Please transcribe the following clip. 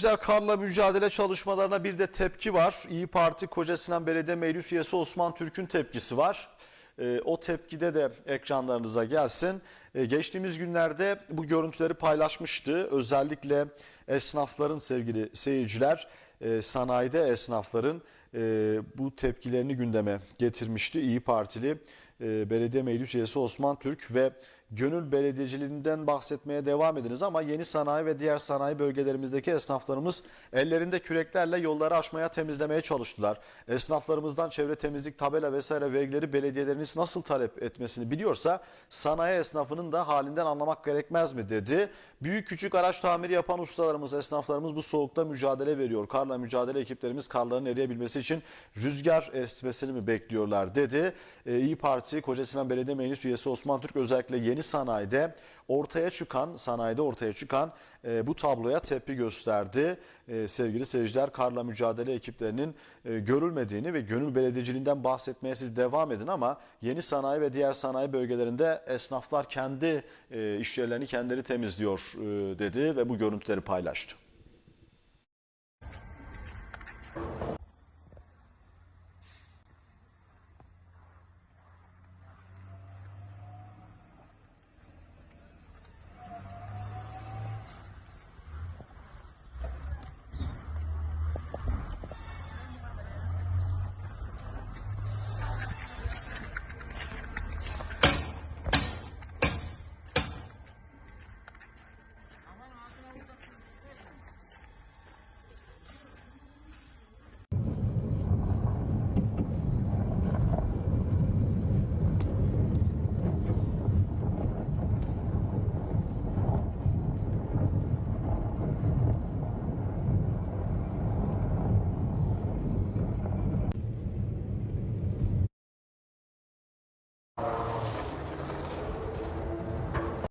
Güzel karla mücadele çalışmalarına bir de tepki var. İyi Parti Kocasinan Belediye Meclis Üyesi Osman Türk'ün tepkisi var. Ee, o tepkide de ekranlarınıza gelsin. Ee, geçtiğimiz günlerde bu görüntüleri paylaşmıştı. Özellikle esnafların sevgili seyirciler, e, sanayide esnafların bu tepkilerini gündeme getirmişti. İyi Partili e, Belediye Meclis Üyesi Osman Türk ve gönül belediyeciliğinden bahsetmeye devam ediniz ama yeni sanayi ve diğer sanayi bölgelerimizdeki esnaflarımız ellerinde küreklerle yolları aşmaya temizlemeye çalıştılar. Esnaflarımızdan çevre temizlik tabela vesaire vergileri belediyeleriniz nasıl talep etmesini biliyorsa sanayi esnafının da halinden anlamak gerekmez mi dedi. Büyük küçük araç tamiri yapan ustalarımız, esnaflarımız bu soğukta mücadele veriyor. Karla mücadele ekiplerimiz karların eriyebilmesi için rüzgar esmesini mi bekliyorlar dedi. Ee, İyi Parti Kocasinan Belediye Meclis Üyesi Osman Türk özellikle yeni sanayide ortaya çıkan sanayide ortaya çıkan e, bu tabloya tepki gösterdi. E, sevgili seyirciler karla mücadele ekiplerinin e, görülmediğini ve gönül belediyeciliğinden bahsetmeye siz devam edin ama yeni sanayi ve diğer sanayi bölgelerinde esnaflar kendi e, iş yerlerini kendileri temizliyor e, dedi ve bu görüntüleri paylaştı.